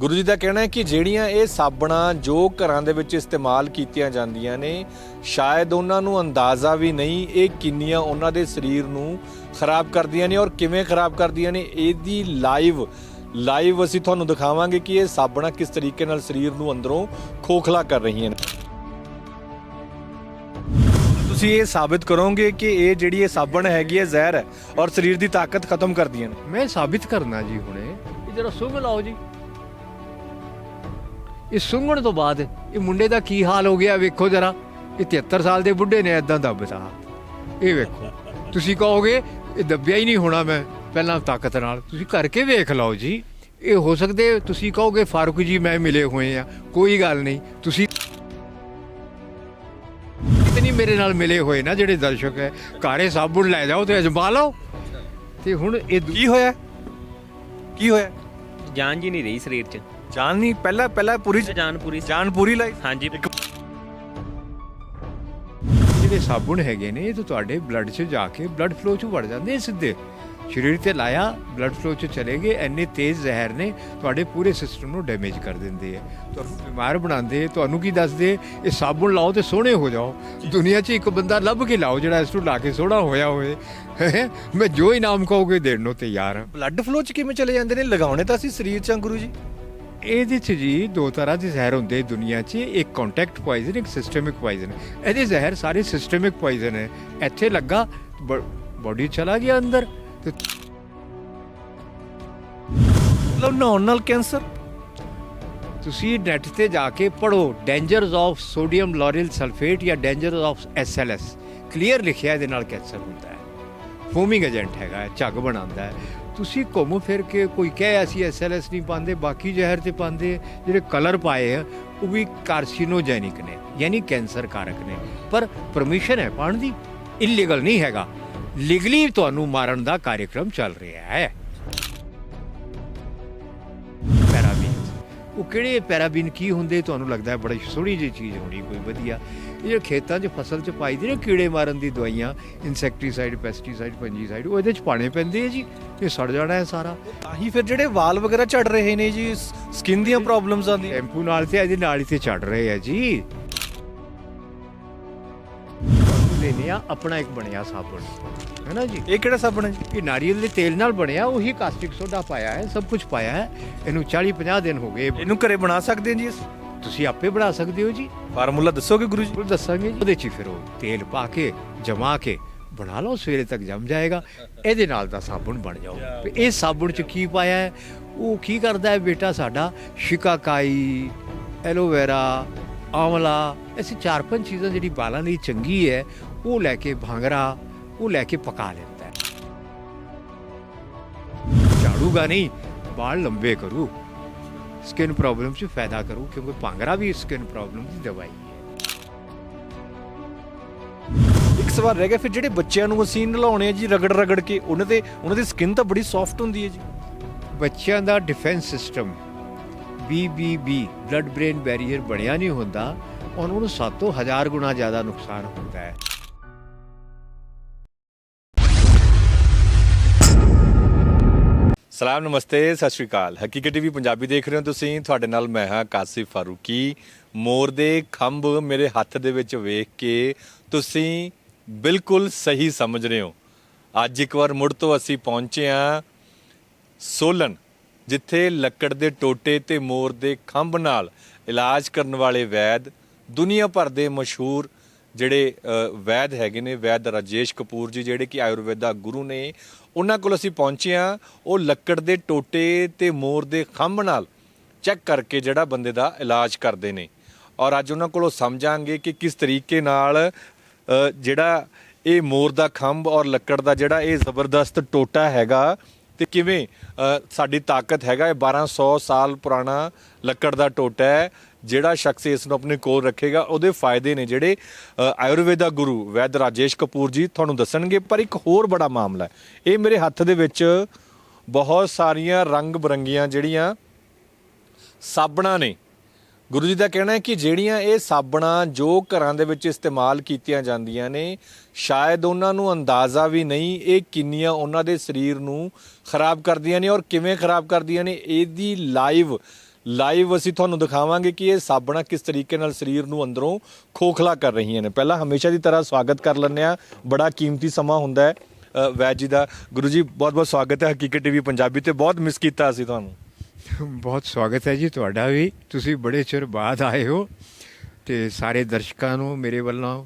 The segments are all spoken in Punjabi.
ਗੁਰੂ ਜੀ ਦਾ ਕਹਿਣਾ ਹੈ ਕਿ ਜਿਹੜੀਆਂ ਇਹ ਸਾਬਣਾਂ ਜੋ ਘਰਾਂ ਦੇ ਵਿੱਚ ਇਸਤੇਮਾਲ ਕੀਤੀਆਂ ਜਾਂਦੀਆਂ ਨੇ, ਸ਼ਾਇਦ ਉਹਨਾਂ ਨੂੰ ਅੰਦਾਜ਼ਾ ਵੀ ਨਹੀਂ ਇਹ ਕਿੰਨੀਆਂ ਉਹਨਾਂ ਦੇ ਸਰੀਰ ਨੂੰ ਖਰਾਬ ਕਰਦੀਆਂ ਨੇ ਔਰ ਕਿਵੇਂ ਖਰਾਬ ਕਰਦੀਆਂ ਨੇ, ਇਹਦੀ ਲਾਈਵ ਲਾਈਵ ਅਸੀਂ ਤੁਹਾਨੂੰ ਦਿਖਾਵਾਂਗੇ ਕਿ ਇਹ ਸਾਬਣਾਂ ਕਿਸ ਤਰੀਕੇ ਨਾਲ ਸਰੀਰ ਨੂੰ ਅੰਦਰੋਂ ਖੋਖਲਾ ਕਰ ਰਹੀਆਂ ਨੇ। ਤੁਸੀਂ ਇਹ ਸਾਬਿਤ ਕਰੋਗੇ ਕਿ ਇਹ ਜਿਹੜੀ ਇਹ ਸਾਬਣ ਹੈਗੀ ਹੈ ਜ਼ਹਿਰ ਹੈ ਔਰ ਸਰੀਰ ਦੀ ਤਾਕਤ ਖਤਮ ਕਰਦੀਆਂ ਨੇ। ਮੈਂ ਸਾਬਿਤ ਕਰਨਾ ਜੀ ਹੁਣੇ, ਇਹ ਜਰਾ ਸੁੰਘ ਲਾਓ ਜੀ। ਇਹ ਸੁੰਘਣ ਤੋਂ ਬਾਅਦ ਇਹ ਮੁੰਡੇ ਦਾ ਕੀ ਹਾਲ ਹੋ ਗਿਆ ਵੇਖੋ ਜਰਾ। ਇਹ 73 ਸਾਲ ਦੇ ਬੁੱਢੇ ਨੇ ਐਦਾਂ ਦੱਬਤਾ ਇਹ ਵੇਖੋ ਤੁਸੀਂ ਕਹੋਗੇ ਇਹ ਦੱਬਿਆ ਹੀ ਨਹੀਂ ਹੋਣਾ ਮੈਂ ਪਹਿਲਾਂ ਤਾਕਤ ਨਾਲ। ਤੁਸੀਂ ਕਰਕੇ ਵੇਖ ਲਓ ਜੀ। ਇਹ ਹੋ ਸਕਦੇ ਤੁਸੀਂ ਕਹੋਗੇ ਫਾਰੂਕ ਜੀ ਮੈਂ ਮਿਲੇ ਹੋਏ ਆ ਕੋਈ ਗੱਲ ਨਹੀਂ ਤੁਸੀਂ ਕਿਤਨੀ ਮੇਰੇ ਨਾਲ ਮਿਲੇ ਹੋਏ ਨਾ ਜਿਹੜੇ ਦਰਸ਼ਕ ਹੈ। ਘਾਰੇ ਸਾਬੁਣ ਲੈ ਜਾਓ ਤੇ ਅਜਮਾ ਲਓ। ਤੇ ਹੁਣ ਇਹ ਕੀ ਹੋਇਆ? ਕੀ ਹੋਇਆ? ਜਾਨ ਜੀ ਨਹੀਂ ਰਹੀ ਸਰੀਰ 'ਚ। ਜਾਨ ਨਹੀਂ ਪਹਿਲਾਂ ਪਹਿਲਾਂ ਪੂਰੀ ਜਾਨ ਪੂਰੀ ਜਾਨ ਪੂਰੀ ਲਾਈ ਹਾਂਜੀ ਜਿਹੜੇ ਸਾਬੁਣ ਹੈਗੇ ਨੇ ਇਹ ਤਾਂ ਤੁਹਾਡੇ ਬਲੱਡ 'ਚ ਜਾ ਕੇ ਬਲੱਡ ਫਲੋ 'ਚ ਵੜ ਜਾਂਦੇ ਨੇ ਸਿੱਧੇ। ਸਰੀਰ ਤੇ ਲਾਇਆ ਬਲੱਡ ਫਲੋ 'ਚ ਚਲੇ ਗਏ ਇੰਨੇ ਤੇਜ਼ ਜ਼ਹਿਰ ਨੇ ਤੁਹਾਡੇ ਪੂਰੇ ਸਿਸਟਮ ਨੂੰ ਡੈਮੇਜ ਕਰ ਦਿੰਦੇ ਆ। ਤੁਹਾਨੂੰ ਬਿਮਾਰ ਬਣਾਉਂਦੇ ਤੁਹਾਨੂੰ ਕੀ ਦੱਸਦੇ ਇਹ ਸਾਬੁਣ ਲਾਓ ਤੇ ਸੋਹਣੇ ਹੋ ਜਾਓ। ਦੁਨੀਆ 'ਚ ਇੱਕ ਬੰਦਾ ਲੱਭ ਕੇ ਲਾਓ ਜਿਹੜਾ ਇਸ ਨੂੰ ਲਾ ਕੇ ਸੋਹਣਾ ਹੋਇਆ ਹੋਵੇ। ਹੈਂ? ਮੈਂ ਜੋ ਇਨਾਮ ਕਹੋਗੇ ਦੇਣ ਨੂੰ ਤਿਆਰ ਹਾਂ ਬਲੱਡ ਫਲੋ ਚ ਕਿਵੇਂ ਚਲੇ ਜਾਂਦੇ ਨੇ? ਲਗਾਉਣੇ ਤਾਂ ਅਸੀਂ ਸਰੀਰ ਚ ਆ ਗੁਰੂ ਜੀ। ਇਹਦੇ ਚ ਜੀ ਦੋ ਤਰ੍ਹਾਂ ਦੇ ਜ਼ਹਿਰ ਹੁੰਦੇ ਦੁਨੀਆ 'ਚ। ਇੱਕ ਕੰਟੈਕਟ ਪੋਇਜ਼ਨ ਇੱਕ ਸਿਸਟਮਿਕ ਪੋਇਜ਼ਨ ਇਹਦੇ ਜ਼ਹਿਰ ਸਾਰੇ ਸਿਸਟਮਿਕ ਪੋਇਜ਼ਨ ਹੈ। ਇੱਥੇ ਲੱਗਾ ਬੋਡੀ ਚਲਾ ਗਿਆ ਅੰਦਰ ਤੇ ਮਤਲਬ ਨਹਾਉਣ ਨਾਲ ਕੈਂਸਰ? ਤੁਸੀਂ ਨੈਟ ਤੇ ਜਾ ਕੇ ਪੜੋ dangerous of sodium lauryl sulphate ਜਾਂ ਡੇਂਜਰਸ ਆਫ ਐਸਐਲਐਸ ਕਲੀਅਰ ਲਿਖਿਆ ਇਹਦੇ ਨਾਲ ਕੈਂਸਰ ਹੁੰਦਾ ਹੈ। ਫੋਮਿੰਗ ਏਜੰਟ ਹੈਗਾ ਝੱਗ ਬਣਾਉਂਦਾ ਹੈ। ਤੁਸੀਂ ਘੁੰਮ ਫਿਰ ਕੇ ਕੋਈ ਕਹੇ ਅਸੀਂ ਐਸਐਲਐਸ ਨਹੀਂ ਪਾਉਂਦੇ, ਬਾਕੀ ਜ਼ਹਿਰ ਤੇ ਪਾਉਂਦੇ, ਜਿਹੜੇ ਕਲਰ ਪਾਏ ਆ, ਉਹ ਵੀ ਕਾਰਸੀਨੋਜੈਨਿਕ ਨੇ, ਯਾਨੀ ਕੈਂਸਰ ਕਾਰਕ ਨੇ। ਪਰ ਪਰਮਿਸ਼ਨ ਹੈ ਪਾਉਣ ਦੀ ਇਲੀਗਲ ਨਹੀਂ ਹੈਗਾ। ਲੀਗਲੀ ਤੁਹਾਨੂੰ ਮਾਰਨ ਦਾ ਕਾਰਜਕ੍ਰਮ ਚੱਲ ਰਿਹਾ ਹੈ। ਪੈਰਾਬੀਨ। ਉਹ ਕਿਹੜੇ ਪੈਰਾਬੀਨ ਕੀ ਹੁੰਦੇ, ਤੁਹਾਨੂੰ ਲੱਗਦਾ ਹੈ ਬੜੀ ਸੋਹਣੀ ਜਿਹੀ ਚੀਜ਼ ਹੋਣੀ, ਕੋਈ ਵਧੀਆ ਇਹ ਖੇਤਾਂ 'ਚ ਫਸਲ 'ਚ ਪਾਈ ਦੀ ਨੇ ਕੀੜੇ ਮਾਰਨ ਦੀ ਦਵਾਈਆਂ ਇਨਸੈਕਟੀਸਾਈਡ ਪੈਸਟੀਸਾਈਡ ਫੰਜੀਸਾਈਡ ਉਹ ਇਹਦੇ 'ਚ ਪਾਣੇ ਪੈਂਦੇ ਆ ਜੀ। ਇਹ ਸੜ ਜਾਣਾ ਹੈ ਸਾਰਾ। ਤਾਂ ਹੀ ਫਿਰ ਜਿਹੜੇ ਵਾਲ ਵਗੈਰਾ ਝੜ ਰਹੇ ਨੇ ਜੀ ਸਕਿਨ ਦੀਆਂ ਪ੍ਰੋਬਲਮਸ ਆਉਂਦੀਆਂ ਟੈਂਪੂ ਨਾਲ ਤੇ ਇਹਦੇ ਨਾਲ ਹੀ ਤੇ ਚੜ ਰਹੇ ਆ ਜੀ। ਲੈਨੇ ਆ ਆਪਣਾ ਇੱਕ ਬਣਿਆ ਸਾਬਣ। ਹੈ ਨਾ ਜੀ? ਇਹ ਕਿਹੜਾ ਸਾਬਣ ਹੈ ਇਹ ਨਾਰੀਅਲ ਦੇ ਤੇਲ ਨਾਲ ਬਣਿਆ ਉਹੀ ਕਾਸਟਿਕ ਸੋਡਾ ਪਾਇਆ ਹੈ ਸਭ ਕੁਝ ਪਾਇਆ ਹੈ। ਇਹਨੂੰ 40 50 ਦਿਨ ਹੋ ਗਏ। ਇਹਨੂੰ ਘਰੇ ਬਣਾ ਸਕਦੇ ਜੀ ਇਸ ਤੁਸੀਂ ਆਪੇ ਬਣਾ ਸਕਦੇ ਹੋ ਜੀ। ਫਾਰਮੂਲਾ ਦੱਸੋਗੇ ਗੁਰੂ ਜੀ? ਦੱਸਾਂਗੇ ਜੀ। ਉਹਦੇ ਚ ਹੀ ਫਿਰ ਉਹ ਤੇਲ ਪਾ ਕੇ ਜਮਾ ਕੇ ਬਣਾ ਲਓ ਸਵੇਰੇ ਤੱਕ ਜੰਮ ਜਾਏਗਾ। ਇਹਦੇ ਨਾਲ ਦਾ ਸਾਬਣ ਬਣ ਜਾਓ। ਤੇ ਇਹ ਸਾਬਣ ਚ ਕੀ ਪਾਇਆ ਹੈ? ਉਹ ਕੀ ਕਰਦਾ ਹੈ ਬੇਟਾ ਸਾਡਾ? ਸ਼ਿਕਾਕਾਈ ਐਲੋਵੇਰਾ ਆਮਲਾ ਐਸੀ ਚਾਰ ਪੰਜ ਚੀਜ਼ਾਂ ਜਿਹੜੀ ਬਾਲਾਂ ਲਈ ਚੰਗੀ ਹੈ ਉਹ ਲੈ ਕੇ ਭਾਂਗਰਾ ਉਹ ਲੈ ਕੇ ਪਕਾ ਲੈਂਦਾ ਹੈ। ਝਾੜੂਗਾ ਨਹੀਂ ਬਾਲ ਲੰਬੇ ਕਰੂ। ਸਕਿਨ ਪ੍ਰੋਬਲਮ 'ਚ ਫਾਇਦਾ ਕਰੂ ਕਿਉਂਕਿ ਭਾਂਗਰਾ ਵੀ ਸਕਿਨ ਪ੍ਰੋਬਲਮ ਦੀ ਦਵਾਈ ਹੈ। ਇੱਕ ਸਵਾਲ ਰਹਿ ਗਿਆ ਫਿਰ ਜਿਹੜੇ ਬੱਚਿਆਂ ਨੂੰ ਅਸੀਂ ਨਲਾਉਣੇ ਆ ਜੀ ਰਗੜ ਰਗੜ ਕੇ ਉਹਨਾਂ ਦੇ ਉਹਨਾਂ ਦੀ ਸਕਿਨ ਤਾਂ ਬੜੀ ਸੌਫਟ ਹੁੰਦੀ ਹੈ ਜੀ। ਬੱਚਿਆਂ ਦਾ defence system BBB blood brain barrier ਬਣਿਆ ਨਹੀਂ ਹੁੰਦਾ ਉਹਨਾਂ ਨੂੰ 7 ਤੋਂ 1000 ਗੁਣਾ ਜ਼ਿਆਦਾ ਨੁਕਸਾਨ ਹੁੰਦਾ ਹੈ। ਸਲਾਮ, ਨਮਸਤੇ, ਸਤਿ ਸ਼੍ਰੀ ਅਕਾਲ। ਹਕੀਕਤ ਟੀਵੀ ਪੰਜਾਬੀ ਦੇਖ ਰਹੇ ਹੋ ਤੁਸੀਂ। ਤੁਹਾਡੇ ਨਾਲ ਮੈਂ ਹਾਂ ਕਾਸਿਫ ਫਾਰੂਕੀ। ਮੋਰ ਦੇ ਖੰਭ ਮੇਰੇ ਹੱਥ ਦੇ ਵਿੱਚ ਵੇਖ ਕੇ ਤੁਸੀਂ ਬਿਲਕੁਲ ਸਹੀ ਸਮਝ ਰਹੇ ਹੋ। ਅੱਜ ਇੱਕ ਵਾਰ ਮੁੜ ਤੋਂ ਅਸੀਂ ਪਹੁੰਚੇ ਹਾਂ ਸੋਲਨ, ਜਿੱਥੇ ਲੱਕੜ ਦੇ ਟੋਟੇ ਤੇ ਮੋਰ ਦੇ ਖੰਭ ਨਾਲ ਇਲਾਜ ਕਰਨ ਵਾਲੇ ਵੈਦ, ਦੁਨੀਆ ਭਰ ਦੇ ਮਸ਼ਹੂਰ ਜਿਹੜੇ ਵੈਦ ਹੈਗੇ ਨੇ, ਵੈਦ ਰਾਜੇਸ਼ ਕਪੂਰ ਜੀ, ਜਿਹੜੇ ਕਿ ਆਯੁਰਵੇਦਾ ਗੁਰੂ ਨੇ ਉਹਨਾਂ ਕੋਲ ਅਸੀਂ ਪਹੁੰਚੇ ਹਾਂ, ਉਹ ਲੱਕੜ ਦੇ ਟੋਟੇ ਤੇ ਮੋਰ ਦੇ ਖੰਭ ਨਾਲ ਚੈੱਕ ਕਰਕੇ ਜਿਹੜਾ ਬੰਦੇ ਦਾ ਇਲਾਜ ਕਰਦੇ ਨੇ। ਔਰ ਅੱਜ ਉਹਨਾਂ ਕੋਲੋਂ ਸਮਝਾਂਗੇ ਕਿ ਕਿਸ ਤਰੀਕੇ ਨਾਲ ਜਿਹੜਾ ਇਹ ਮੋਰ ਦਾ ਖੰਭ ਔਰ ਲੱਕੜ ਦਾ ਜਿਹੜਾ ਇਹ ਜ਼ਬਰਦਸਤ ਟੋਟਾ ਹੈਗਾ ਤੇ ਕਿਵੇਂ ਸਾਡੀ ਤਾਕਤ ਹੈਗਾ, ਇਹ 1200 ਸਾਲ ਪੁਰਾਣਾ ਲੱਕੜ ਦਾ ਟੋਟਾ ਹੈ। ਜਿਹੜਾ ਸ਼ਖਸ ਇਸ ਨੂੰ ਆਪਣੇ ਕੋਲ ਰੱਖੇਗਾ, ਉਹਦੇ ਫਾਇਦੇ ਨੇ ਜਿਹੜੇ ਆਯੁਰਵੇਦਾ ਗੁਰੂ ਵੈਦ ਰਾਜੇਸ਼ ਕਪੂਰ ਜੀ ਤੁਹਾਨੂੰ ਦੱਸਣਗੇ, ਪਰ ਇੱਕ ਹੋਰ ਬੜਾ ਮਾਮਲਾ ਹੈ। ਇਹ ਮੇਰੇ ਹੱਥ ਦੇ ਵਿੱਚ ਬਹੁਤ ਸਾਰੀਆਂ ਰੰਗ ਬਰੰਗੀਆਂ ਜਿਹੜੀਆਂ ਸਾਬਣਾਂ ਨੇ। ਗੁਰੂ ਜੀ ਦਾ ਕਹਿਣਾ ਹੈ ਕਿ ਜਿਹੜੀਆਂ ਇਹ ਸਾਬਣਾਂ ਜੋ ਘਰਾਂ ਦੇ ਵਿੱਚ ਇਸਤੇਮਾਲ ਕੀਤੀਆਂ ਜਾਂਦੀਆਂ ਨੇ, ਸ਼ਾਇਦ ਉਹਨਾਂ ਨੂੰ ਅੰਦਾਜ਼ਾ ਵੀ ਨਹੀਂ ਇਹ ਕਿੰਨੀਆਂ ਉਹਨਾਂ ਦੇ ਸਰੀਰ ਨੂੰ ਖਰਾਬ ਕਰਦੀਆਂ ਨੇ ਔਰ ਕਿਵੇਂ ਖਰਾਬ ਕਰਦੀਆਂ ਨੇ। ਇਹਦੀ ਲਾਈਵ ਲਾਈਵ ਅਸੀਂ ਤੁਹਾਨੂੰ ਦਿਖਾਵਾਂਗੇ ਕਿ ਇਹ ਸਾਬਣਾ ਕਿਸ ਤਰੀਕੇ ਨਾਲ ਸਰੀਰ ਨੂੰ ਅੰਦਰੋਂ ਖੋਖਲਾ ਕਰ ਰਹੀਆਂ ਨੇ। ਪਹਿਲਾਂ ਹਮੇਸ਼ਾ ਦੀ ਤਰ੍ਹਾਂ ਸਵਾਗਤ ਕਰ ਲੈਂਦੇ ਆ ਬੜਾ ਕੀਮਤੀ ਸਮਾਂ ਹੁੰਦਾ ਹੈ। ਵੈਦ ਜੀ ਦਾ। ਗੁਰੂ ਜੀ ਬਹੁਤ ਬਹੁਤ ਸਵਾਗਤ ਹੈ ਹਕੀਕਤ ਟੀਵੀ ਪੰਜਾਬੀ ਤੇ। ਬਹੁਤ ਮਿਸ ਕੀਤਾ ਅਸੀਂ ਤੁਹਾਨੂੰ। ਬਹੁਤ ਸਵਾਗਤ ਹੈ ਜੀ ਤੁਹਾਡਾ ਵੀ। ਤੁਸੀਂ ਬੜੇ ਚਿਰ ਬਾਅਦ ਆਏ ਹੋ ਤੇ ਸਾਰੇ ਦਰਸ਼ਕਾਂ ਨੂੰ ਮੇਰੇ ਵੱਲੋਂ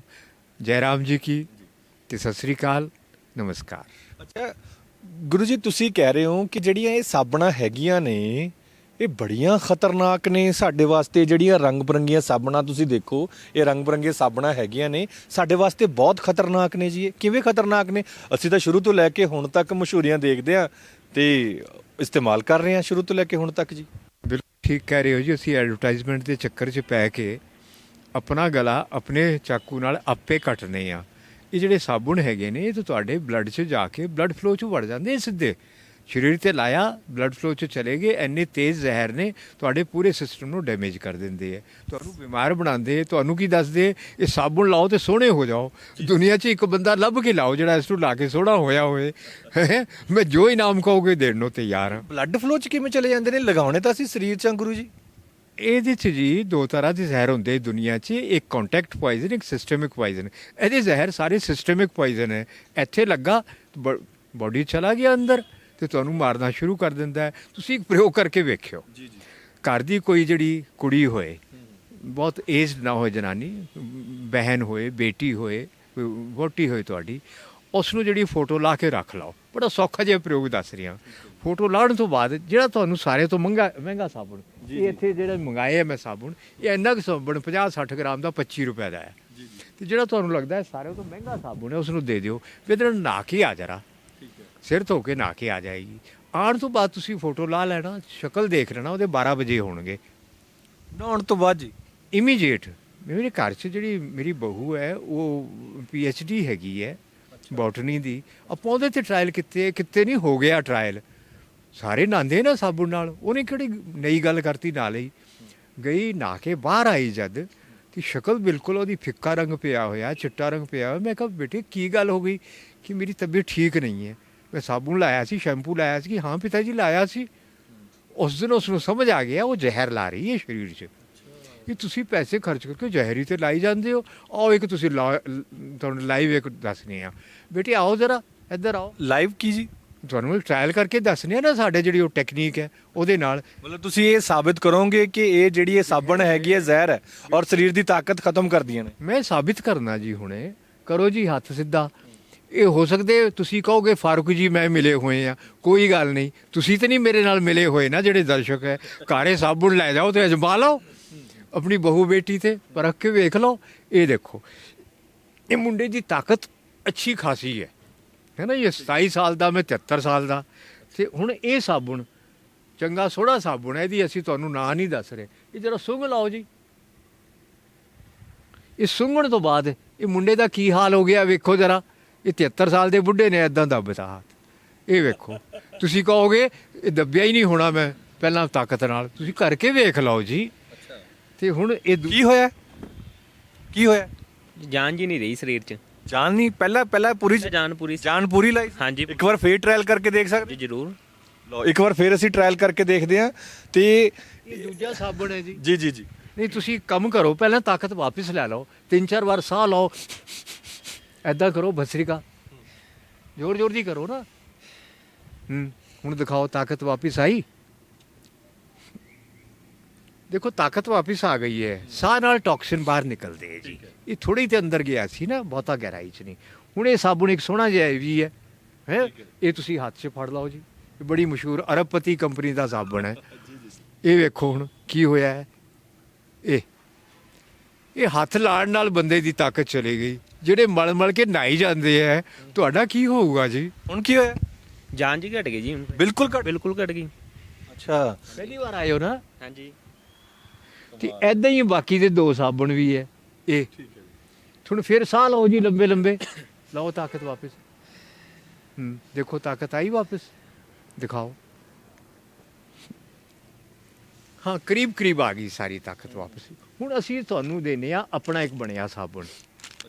ਜੈਰਾਮ ਜੀ ਕੀ ਤੇ ਸਤਿ ਸ੍ਰੀ ਅਕਾਲ। ਨਮਸਕਾਰ। ਅੱਛਾ ਗੁਰੂ ਜੀ ਤੁਸੀਂ ਕਹਿ ਰਹੇ ਹੋ ਕਿ ਜਿਹੜੀਆਂ ਇਹ ਸਾਬਣਾ ਹੈਗੀਆਂ ਨੇ ਇਹ ਬੜੀਆਂ ਖਤਰਨਾਕ ਨੇ ਸਾਡੇ ਵਾਸਤੇ ਜਿਹੜੀਆਂ ਰੰਗ ਬਰੰਗੀਆਂ ਸਾਬਣਾਂ ਤੁਸੀਂ ਦੇਖੋ, ਇਹ ਰੰਗ ਬਰੰਗੀਆਂ ਸਾਬਣਾਂ ਹੈਗੀਆਂ ਨੇ। ਸਾਡੇ ਵਾਸਤੇ ਬਹੁਤ ਖਤਰਨਾਕ ਨੇ ਜੀ ਇਹ। ਕਿਵੇਂ ਖਤਰਨਾਕ ਨੇ? ਅਸੀਂ ਤਾਂ ਸ਼ੁਰੂ ਤੋਂ ਲੈ ਕੇ ਹੁਣ ਤੱਕ ਮਸ਼ਹੂਰੀਆਂ ਦੇਖਦੇ ਆ ਤੇ ਇਸਤੇਮਾਲ ਕਰ ਰਹੇ ਆ ਸ਼ੁਰੂ ਤੋਂ ਲੈ ਕੇ ਹੁਣ ਤੱਕ ਜੀ। ਬਿਲਕੁਲ ਠੀਕ ਕਹਿ ਰਹੇ ਹੋ ਜੀ ਅਸੀਂ ਐਡਵਰਟਾਈਜ਼ਮੈਂਟ ਦੇ ਚੱਕਰ 'ਚ ਪੈ ਕੇ ਆਪਣਾ ਗਲਾ ਆਪਣੇ ਚਾਕੂ ਨਾਲ ਆਪੇ ਕੱਟਨੇ ਆ ਇਹ ਜਿਹੜੇ ਸਾਬਣ ਹੈਗੇ ਨੇ, ਇਹ ਤਾਂ ਤੁਹਾਡੇ ਬਲੱਡ 'ਚ ਜਾ ਕੇ ਬਲੱਡ ਫਲੋ 'ਚ ਵੜ ਜਾਂਦੇ ਸਿੱਧੇ। ਸਰੀਰ ਤੇ ਲਾਇਆ ਬਲੱਡ ਫਲੋ 'ਚ ਚਲੇ ਗਏ ਇੰਨੇ ਤੇਜ਼ ਜ਼ਹਿਰ ਨੇ ਤੁਹਾਡੇ ਪੂਰੇ ਸਿਸਟਮ ਨੂੰ ਡੈਮੇਜ ਕਰ ਦਿੰਦੇ ਆ। ਤੁਹਾਨੂੰ ਬਿਮਾਰ ਬਣਾਉਂਦੇ ਤੁਹਾਨੂੰ ਕੀ ਦੱਸਦੇ ਇਹ ਸਾਬੁਣ ਲਾਓ ਤੇ ਸੋਹਣੇ ਹੋ ਜਾਓ। ਦੁਨੀਆ 'ਚ ਇੱਕ ਬੰਦਾ ਲੱਭ ਕੇ ਲਾਓ ਜਿਹੜਾ ਇਸ ਨੂੰ ਲਾ ਕੇ ਸੋਹਣਾ ਹੋਇਆ ਹੋਏ ਹੈਂ? ਮੈਂ ਜੋ ਇਨਾਮ ਕਹੋਗੇ ਦੇਣ ਨੂੰ ਤਿਆਰ ਹਾਂ। ਬਲੱਡ ਫਲੋ ਚ ਕਿਵੇਂ ਚਲੇ ਜਾਂਦੇ ਨੇ? ਲਗਾਉਣੇ ਤਾਂ ਅਸੀਂ ਸਰੀਰ ਚ ਗੁਰੂ ਜੀ। ਇਹਦੇ ਚ ਜੀ ਦੋ ਤਰ੍ਹਾਂ ਦੇ ਜ਼ਹਿਰ ਹੁੰਦੇ ਦੁਨੀਆ 'ਚ। ਇੱਕ ਕੰਟੈਕਟ ਪੋਇਜ਼ਨ ਇੱਕ ਸਿਸਟਮਿਕ ਪੋਇਜ਼ਨ ਇਹਦੇ ਜ਼ਹਿਰ ਸਾਰੇ ਸਿਸਟਮਿਕ ਪੋਇਜ਼ਨ ਹੈ ਇੱਥੇ ਲੱਗਾ ਬੋਡੀ ਚਲਾ ਗਿਆ ਅੰਦਰ। ਤੇ ਤੁਹਾਨੂੰ ਮਾਰਨਾ ਸ਼ੁਰੂ ਕਰ ਦਿੰਦਾ ਹੈ। ਤੁਸੀਂ ਇੱਕ ਪ੍ਰਯੋਗ ਕਰਕੇ ਵੇਖਿਓ। ਜੀ ਜੀ। ਘਰ ਦੀ ਕੋਈ ਜਿਹੜੀ ਕੁੜੀ ਹੋਏ ਬਹੁਤ ਏਜ ਨਾ ਹੋਏ ਜਨਾਨੀ ਬਹਿਨ ਹੋਏ ਬੇਟੀ ਹੋਏ ਵਹੁਟੀ ਹੋਏ ਤੁਹਾਡੀ ਉਸ ਨੂੰ ਜਿਹੜੀ ਫੋਟੋ ਲਾ ਕੇ ਰੱਖ ਲਓ। ਬੜਾ ਸੌਖਾ ਜਿਹਾ ਪ੍ਰਯੋਗ ਦੱਸ ਰਿਹਾ ਫੋਟੋ ਲਾਉਣ ਤੋਂ ਬਾਅਦ ਜਿਹੜਾ ਤੁਹਾਨੂੰ ਸਾਰੇ ਤੋਂ ਮਹਿੰਗਾ ਮਹਿੰਗਾ ਸਾਬਣ ਇਹ ਇੱਥੇ ਜਿਹੜਾ ਮੰਗਾਏ ਆ ਮੈਂ ਸਾਬਣ ਇਹ ਇੰਨਾ ਕੁ ਸਾਬਣ 50 60 ਗ੍ਰਾਮ ਦਾ 25 ਰੁਪਏ ਦਾ ਹੈ। ਤੇ ਜਿਹੜਾ ਤੁਹਾਨੂੰ ਲੱਗਦਾ ਹੈ ਸਾਰੇ ਤੋਂ ਮਹਿੰਗਾ ਸਾਬਣ ਹੈ ਉਸ ਨੂੰ ਦੇ ਦਿਓ। ਵੀ ਇਹਦੇ ਨਾਲ ਨਹਾ ਕੇ ਆ ਜਰਾ। ਸਿਰ ਧੋ ਕੇ ਨਹਾ ਕੇ ਆ ਜਾਏਗੀ। ਆਉਣ ਤੋਂ ਬਾਅਦ ਤੁਸੀਂ ਫੋਟੋ ਲਾ ਲੈਣਾ ਸ਼ਕਲ ਦੇਖ ਲੈਣਾ ਉਹਦੇ 12 ਵਜੇ ਹੋਣਗੇ। ਨਹਾਉਣ ਤੋਂ ਬਾਅਦ ਜੀ। ਇਮੀਡੀਏਟ ਮੇਰੇ ਘਰ 'ਚ ਜਿਹੜੀ ਮੇਰੀ ਬਹੂ ਹੈ ਉਹ ਪੀ ਐਚ ਡੀ ਹੈਗੀ ਹੈ ਬੋਟਨੀ ਦੀ। ਆਪਾਂ ਉਹਦੇ ਤੇ ਟਰਾਇਲ ਕੀਤੇ ਕਿਤੇ ਨਹੀਂ ਹੋ ਗਿਆ ਟਰਾਇਲ ਸਾਰੇ ਨਾਂਦੇ ਨਾ ਸਾਬੁਣ ਨਾਲ। ਉਹਨੇ ਕਿਹੜੀ ਨਈ ਗੱਲ ਕਰਤੀ ਨਾਲ ਹੀ। ਗਈ ਨਾ ਕੇ ਬਾਹਰ ਆਈ ਜਦ ਤੇ ਸ਼ਕਲ ਬਿਲਕੁਲ ਉਹਦੀ ਫਿੱਕਾ ਰੰਗ ਪਿਆ ਹੋਇਆ ਚਿੱਟਾ ਰੰਗ ਪਿਆ ਹੋਇਆ। ਮੈਂ ਕਿਹਾ ਬੇਟੇ ਕੀ ਗੱਲ ਹੋ ਗਈ? ਕਿ ਮੇਰੀ ਤਬੀਅਤ ਠੀਕ ਨਹੀਂ ਹੈ। ਮੈਂ ਸਾਬੁਣ ਲਾਇਆ ਸੀ ਸ਼ੈਂਪੂ ਲਾਇਆ ਸੀ ਕਿ ਹਾਂ ਪਿਤਾ ਜੀ ਲਾਇਆ ਸੀ। ਉਸ ਦਿਨ ਉਸ ਨੂੰ ਸਮਝ ਆ ਗਿਆ ਉਹ ਜ਼ਹਿਰ ਲਾ ਰਹੀ ਹੈ ਸਰੀਰ 'ਚ। ਕਿ ਤੁਸੀਂ ਪੈਸੇ ਖਰਚ ਕਰਕੇ ਜ਼ਹਿਰੀ ਤੇ ਲਾਈ ਜਾਂਦੇ ਹੋ। ਆਓ ਇੱਕ ਤੁਸੀਂ ਤੁਹਾਨੂੰ ਲਾਈਵ ਇੱਕ ਦੱਸਨੇ ਆ ਬੇਟੇ ਆਓ ਜ਼ਰਾ ਇੱਧਰ ਆਓ। ਲਾਈਵ ਕੀ ਜੀ? ਤੁਹਾਨੂੰ ਟ੍ਰਾਇਲ ਕਰਕੇ ਦੱਸਨੇ ਆ ਨਾ ਸਾਡੇ ਜਿਹੜੀ ਉਹ ਟੈਕਨੀਕ ਹੈ ਉਹਦੇ ਨਾਲ। ਮਤਲਬ ਤੁਸੀਂ ਇਹ ਸਾਬਿਤ ਕਰੋਗੇ ਕਿ ਇਹ ਜਿਹੜੀ ਇਹ ਸਾਬਣ ਹੈਗੀ ਹੈ ਜ਼ਹਿਰ ਹੈ ਔਰ ਸਰੀਰ ਦੀ ਤਾਕਤ ਖਤਮ ਕਰਦੀਆਂ ਨੇ। ਮੈਂ ਸਾਬਿਤ ਕਰਨਾ ਜੀ ਹੁਣੇ। ਕਰੋ ਜੀ ਹੱਥ ਸਿੱਧਾ। ਇਹ ਹੋ ਸਕਦੇ ਤੁਸੀਂ ਕਹੋਗੇ, ਫਾਰੂਕ ਜੀ, ਮੈਂ ਮਿਲੇ ਹੋਏ ਆ ਕੋਈ ਗੱਲ ਨਹੀਂ। ਤੁਸੀਂ ਤੇ ਨਹੀਂ ਮੇਰੇ ਨਾਲ ਮਿਲੇ ਹੋਏ ਨਾ, ਜਿਹੜੇ ਦਰਸ਼ਕ ਹੈ। ਘਾਰੇ ਸਾਬੁਣ ਲੈ ਜਾਓ ਤੇ ਅਜਮਾ ਲਓ। ਆਪਣੀ ਬਹੂ ਬੇਟੀ ਤੇ ਪਰਖ ਕੇ ਵੇਖ ਲਓ। ਇਹ ਦੇਖੋ, ਇਹ ਮੁੰਡੇ ਦੀ ਤਾਕਤ ਅੱਛੀ ਖਾਸੀ ਹੈ। ਹੈ ਨਾ ਇਹ 27 ਸਾਲ ਦਾ, ਮੈਂ 73 ਸਾਲ ਦਾ। ਤੇ ਹੁਣ ਇਹ ਸਾਬੁਣ, ਚੰਗਾ ਸੋਹਣਾ ਸਾਬੁਣ ਹੈ, ਇਹਦੀ ਅਸੀਂ ਤੁਹਾਨੂੰ ਨਾਂ ਨਹੀਂ ਦੱਸ ਰਹੇ। ਇਹ ਜਰਾ ਸੁੰਘ ਲਾਓ ਜੀ। ਇਹ ਸੁੰਘਣ ਤੋਂ ਬਾਅਦ ਇਹ ਮੁੰਡੇ ਦਾ ਕੀ ਹਾਲ ਹੋ ਗਿਆ ਵੇਖੋ ਜਰਾ। ਇਹ 73 ਸਾਲ ਦੇ ਬੁੱਢੇ ਨੇ ਐਦਾਂ ਦੱਬਤਾ ਹੱਥ। ਇਹ ਵੇਖੋ ਤੁਸੀਂ ਕਹੋਗੇ ਇਹ ਦੱਬਿਆ ਹੀ ਨਹੀਂ ਹੋਣਾ ਮੈਂ ਪਹਿਲਾਂ ਤਾਕਤ ਨਾਲ। ਤੁਸੀਂ ਕਰਕੇ ਵੇਖ ਲਓ ਜੀ। ਤੇ ਹੁਣ ਇਹ ਕੀ ਹੋਇਆ? ਕੀ ਹੋਇਆ? ਜਾਨ ਜੀ ਨਹੀਂ ਰਹੀ ਸਰੀਰ 'ਚ। ਜਾਨ ਨਹੀਂ ਪਹਿਲਾਂ ਪਹਿਲਾਂ ਪੂਰੀ ਜਾਨ ਪੂਰੀ ਜਾਨ ਪੂਰੀ ਲਾਈ ਹਾਂਜੀ। ਇੱਕ ਵਾਰ ਫੇਰ ਟ੍ਰਾਇਲ ਕਰਕੇ ਦੇਖ ਜੀ ਸਕਦੇ ਜ਼ਰੂਰ। ਲਓ ਇੱਕ ਵਾਰ ਫੇਰ ਅਸੀਂ ਟ੍ਰਾਇਲ ਕਰਕੇ ਦੇਖਦੇ ਹਾਂ। ਤੇ ਇਹ ਦੂਜਾ ਸਾਬਣ ਹੈ ਜੀ। ਜੀ ਜੀ ਜੀ। ਨਹੀਂ ਤੁਸੀਂ ਕੰਮ ਕਰੋ ਪਹਿਲਾਂ ਤਾਕਤ ਵਾਪਸ ਲੈ ਲਓ। ਤਿੰਨ ਚਾਰ ਵਾਰ ਸਾਹ ਲਓ। ਐਦਾਂ ਕਰੋ ਭਸਰਿਕਾ ਜ਼ੋਰ ਜ਼ੋਰ ਦੀ ਕਰੋ ਨਾ। ਹੂੰ ਹੁਣ ਦਿਖਾਓ ਤਾਕਤ ਵਾਪਸ ਆਈ। ਦੇਖੋ ਤਾਕਤ ਵਾਪਸ ਆ ਗਈ ਹੈ। ਸਾਹ ਨਾਲ ਟੌਕਸਿਨ ਬਾਹਰ ਨਿਕਲਦੇ ਹੈ ਜੀ। ਇਹ ਥੋੜੀ ਤੇ ਅੰਦਰ ਗਿਆ ਸੀ ਨਾ ਬਹੁਤਾ ਗਹਿਰਾਈ 'ਚ ਨਹੀਂ। ਹੁਣ ਇਹ ਸਾਬੁਣ ਇੱਕ ਸੋਹਣਾ ਜਿਹਾ ਵੀ ਹੈ। ਹੈ? ਇਹ ਤੁਸੀਂ ਹੱਥ 'ਚ ਫੜ ਲਓ ਜੀ। ਇਹ ਬੜੀ ਮਸ਼ਹੂਰ ਅਰਬਪਤੀ ਕੰਪਨੀ ਦਾ ਸਾਬਣ ਹੈ। ਇਹ ਵੇਖੋ ਹੁਣ ਕੀ ਹੋਇਆ ਹੈ। ਇਹ ਇਹ ਹੱਥ ਲਾਣ ਨਾਲ ਬੰਦੇ ਦੀ ਤਾਕਤ ਚਲੀ ਗਈ। ਜਿਹੜੇ ਮਲ ਮਲ ਕੇ ਨਹਾਈ ਜਾਂਦੇ ਐ ਤੁਹਾਡਾ ਕੀ ਹੋਊਗਾ ਜੀ? ਹੁਣ ਕੀ ਹੋਇਆ? ਜਾਨ ਜੀ ਘਟ ਗਈ ਜੀ ਹੁਣ ਬਿਲਕੁਲ ਘੱਟ ਬਿਲਕੁਲ ਘਟ ਗਈ। ਅੱਛਾ। ਪਹਿਲੀ ਵਾਰ ਆਏ ਹੋ ਨਾ? ਹਾਂਜੀ। ਤੇ ਐਦਾਂ ਹੀ ਬਾਕੀ ਦੇ ਦੋ ਸਾਬਣ ਵੀ ਐ। ਇਹ। ਹੁਣ ਫਿਰ ਸਾਹ ਲਓ ਜੀ ਲੰਬੇ ਲੰਬੇ। ਲਓ ਤਾਕਤ ਵਾਪਸ। ਹੂੰ ਦੇਖੋ ਤਾਕਤ ਆਈ ਵਾਪਸ। ਦਿਖਾਓ। ਹਾਂ ਕਰੀਬ ਕਰੀਬ ਆ ਗਈ ਸਾਰੀ ਤਾਕਤ ਵਾਪਸ। ਹੁਣ ਅਸੀਂ ਤੁਹਾਨੂੰ ਦੇਨੇ ਆ ਆਪਣਾ ਇੱਕ ਬਣਿਆ ਸਾਬਣ।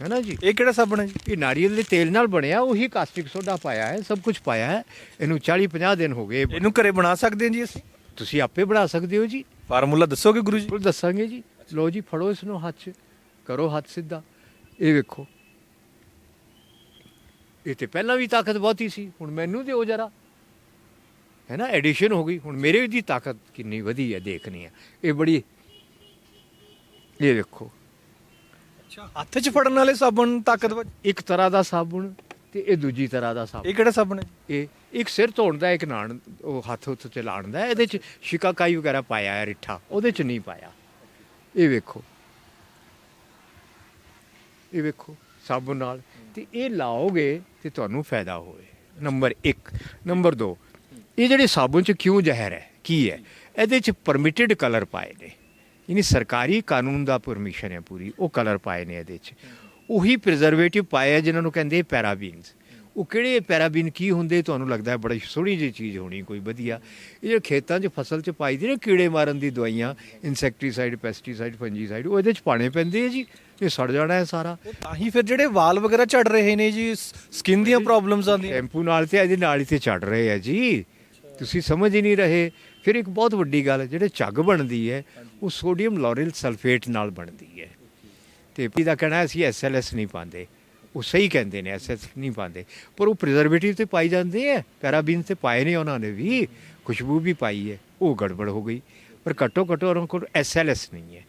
ਹੈ ਨਾ ਜੀ? ਇਹ ਕਿਹੜਾ ਸਾਬਣ ਹੈ ਜੀ? ਇਹ ਨਾਰੀਅਲ ਦੇ ਤੇਲ ਨਾਲ ਬਣਿਆ ਉਹੀ ਕਾਸਟਿਕ ਸੋਡਾ ਪਾਇਆ ਹੈ ਸਭ ਕੁਝ ਪਾਇਆ ਹੈ। ਇਹਨੂੰ 40 50 ਦਿਨ ਹੋ ਗਏ। ਇਹਨੂੰ ਘਰੇ ਬਣਾ ਸਕਦੇ ਹਾਂ ਜੀ ਅਸੀਂ? ਤੁਸੀਂ ਆਪੇ ਬਣਾ ਸਕਦੇ ਹੋ ਜੀ। ਫਾਰਮੂਲਾ ਦੱਸੋਗੇ ਗੁਰੂ ਜੀ? ਬਿਲਕੁਲ ਦੱਸਾਂਗੇ ਜੀ। ਲੋ ਜੀ ਫੜੋ ਇਸ ਨੂੰ ਹੱਥ 'ਚ। ਕਰੋ ਹੱਥ ਸਿੱਧਾ। ਇਹ ਵੇਖੋ। ਇਹ ਤੇ ਪਹਿਲਾਂ ਵੀ ਤਾਕਤ ਬਹੁਤੀ ਸੀ ਹੁਣ ਮੈਨੂੰ ਦਿਓ ਜਰਾ। ਹੈ ਨਾ? ਐਡੀਸ਼ਨ ਹੋ ਗਈ। ਹੁਣ ਮੇਰੇ ਦੀ ਤਾਕਤ ਕਿੰਨੀ ਵਧੀ ਹੈ ਦੇਖਣੀ ਹੈ। ਇਹ ਬੜੀ ਇਹ ਵੇਖੋ। ਅੱਛਾ। ਹੱਥ 'ਚ ਫੜਨ ਵਾਲੇ ਸਾਬਣ ਤਾਕਤਵਰ ਇੱਕ ਤਰ੍ਹਾਂ ਦਾ ਸਾਬੁਣ ਤੇ ਇਹ ਦੂਜੀ ਤਰ੍ਹਾਂ ਦਾ ਸਾਬੁਣ। ਇਹ ਕਿਹੜਾ ਸਾਬਣ ਹੈ? ਇਹ ਇੱਕ ਸਿਰ ਧੋਣ ਦਾ ਇੱਕ ਨਾਣ ਉਹ ਹੱਥ ਉੱਤੇ ਚਲਾਉਣ ਦਾ। ਇਹਦੇ ਚ ਸ਼ਿਕਾਕਾਈ ਵਗੈਰਾ ਪਾਇਆ ਹੈ ਰਿੱਠਾ। ਉਹਦੇ ਚ ਨਹੀਂ ਪਾਇਆ। ਇਹ ਵੇਖੋ। ਇਹ ਵੇਖੋ ਸਾਬਣ ਨਾਲ। ਤੇ ਇਹ ਲਾਓਗੇ ਤੇ ਤੁਹਾਨੂੰ ਫਾਇਦਾ ਹੋਵੇ। ਨੰਬਰ 1 ਨੰਬਰ 2 ਇਹ ਜਿਹੜੇ ਸਾਬਣ ਚ ਕਿਉਂ ਜ਼ਹਿਰ ਹੈ? ਕੀ ਹੈ? ਇਹਦੇ ਚ ਪਰਮਿਟਡ ਕਲਰ ਪਾਏ ਨੇ। ਯਾਨੀ ਸਰਕਾਰੀ ਕਾਨੂੰਨ ਦਾ ਪਰਮਿਸ਼ਨ ਹੈ ਪੂਰੀ ਉਹ ਕਲਰ ਪਾਏ ਨੇ ਇਹਦੇ ਚ। ਉਹੀ ਪ੍ਰੀਜ਼ਰਵੇਟਿਵ ਪਾਏ ਆ ਜਿਨ੍ਹਾਂ ਨੂੰ ਕਹਿੰਦੇ ਪੈਰਾਬੀਨਸ ਉਹ ਕਿਹੜੇ ਪੈਰਾਬੀਨ ਕੀ ਹੁੰਦੇ ਤੁਹਾਨੂੰ ਲੱਗਦਾ ਬੜੀ ਸੋਹਣੀ ਜਿਹੀ ਚੀਜ਼ ਹੋਣੀ ਕੋਈ ਵਧੀਆ। ਇਹ ਜਿਹੜੇ ਖੇਤਾਂ 'ਚ ਫਸਲ 'ਚ ਪਾਈ ਦੀ ਨੇ ਕੀੜੇ ਮਾਰਨ ਦੀ ਦਵਾਈਆਂ ਇਨਸੈਕਟੀਸਾਈਡ ਪੈਸਟੀਸਾਈਡ ਫੰਜੀਸਾਈਡ ਉਹ ਇਹਦੇ 'ਚ ਪਾਣੇ ਪੈਂਦੇ ਆ ਜੀ ਇਹ ਸੜ ਜਾਣਾ ਹੈ ਸਾਰਾ। ਤਾਂ ਹੀ ਫਿਰ ਜਿਹੜੇ ਵਾਲ ਵਗੈਰਾ ਝੜ ਰਹੇ ਨੇ ਜੀ ਸਕਿਨ ਦੀਆਂ ਪ੍ਰੋਬਲਮਸ ਆਉਂਦੀਆਂ। ਸ਼ੈਂਪੂ ਨਾਲ ਤੇ ਇਹਦੇ ਨਾਲ ਹੀ ਤੇ ਚੜ ਰਹੇ ਆ ਜੀ। ਤੁਸੀਂ ਸਮਝ ਹੀ ਨਹੀਂ ਰਹੇ। ਫਿਰ ਇੱਕ ਬਹੁਤ ਵੱਡੀ ਗੱਲ ਜਿਹੜੇ ਝੱਗ ਬਣਦੀ ਹੈ ਉਹ ਸੋਡੀਅਮ ਲੋਰਲ ਸਲਫੇਟ ਨਾਲ ਬਣਦੀ ਹੈ। ਤੇ ਪੀ ਦਾ ਕਹਿਣਾ ਹੈ ਅਸੀਂ ਐਸਐਲਐਸ ਨਹੀਂ ਪਾਉਂਦੇ। ਉਹ ਸਹੀ ਕਹਿੰਦੇ ਨੇ ਐਸਐਸ ਨਹੀਂ ਪਾਉਂਦੇ। ਪਰ ਉਹ ਪ੍ਰੀਜ਼ਰਵੇਟਿਵ ਤੇ ਪਾਈ ਜਾਂਦੇ ਆ। ਪੈਰਾਬੀਨ ਤੇ ਪਾਏ ਨੇ ਉਹਨਾਂ ਨੇ ਵੀ। ਖੁਸ਼ਬੂ ਵੀ ਪਾਈ ਹੈ। ਉਹ ਗੜਬੜ ਹੋ ਗਈ। ਪਰ ਘੱਟੋ ਘੱਟੋ ਉਹਨਾਂ ਕੋਲ ਐਸਐਲਐਸ ਨਹੀਂ ਹੈ।